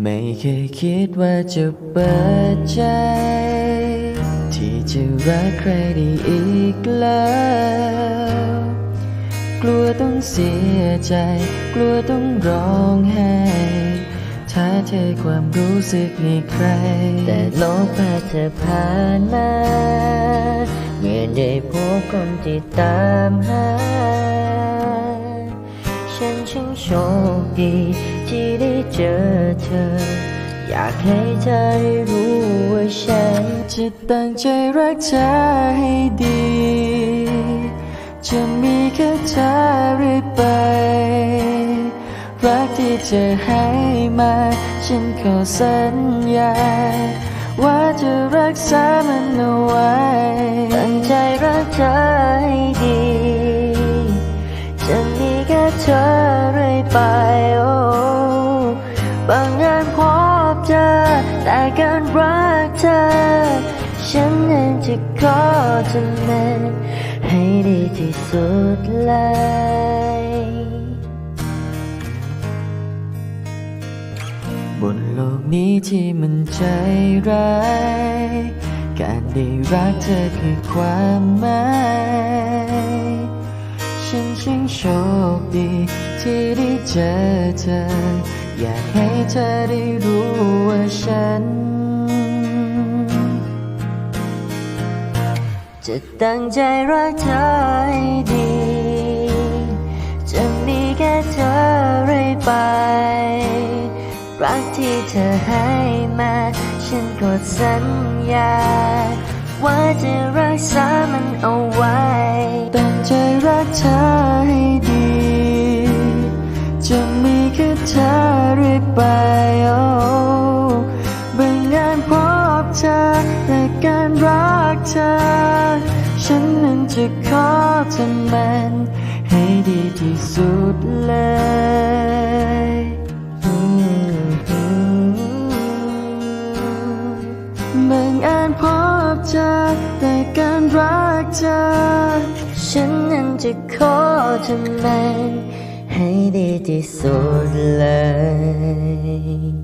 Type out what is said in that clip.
ไม่เคยคิดว่าจะเปิดใจ ที่จะรักใครได้อีกแล้ว กลัวต้องเสียใจ กลัวต้องร้องไห้ถ้าเทความรู้สึกให้ใคร แต่โลกพาเธอผ่านมา เมื่อได้พบคนที่ตามหา ฉันช่างโชคดี ที่ได้เจอเธอ อยากให้เธอได้รู้ว่าฉันจะตั้งใจรักเธอให้ดี จะมีแค่เธอเรื่อยไป รักที่เธอให้มา ฉันขอสัญญา ว่าจะรักษามันเอาไว้ ตั้งใจรักเธอ ไปโอ้บางงานพบเธอแต่การรักเธอ ฉันนั้นจะขอทำมันให้ดีที่สุดเลยบนโลกนี้ที่มันใจร้ายการได้รักเธอคือความหมาย ฉันช่างโชคดี ที่ได้เจอเธอ อยากให้เธอได้รู้ว่าฉัน จะตั้งใจรักเธอให้ดี จะมีแค่เธอเรื่อยไป รักที่เธอให้มา ฉันก็สัญญา ว่าจะรักษามันเอาไว้ ตั้งใจรักเธอให้ จะมีแค่เธอเรื่อยไปโอ้บางงานพบเธอแต่การรักเธอ ฉันนั้นจะขอทำมันให้ดีที่สุดเลยบางอ่านพบเธอแต่การรักเธอ ฉันนั้นจะขอทำมัน ที่สุดเลย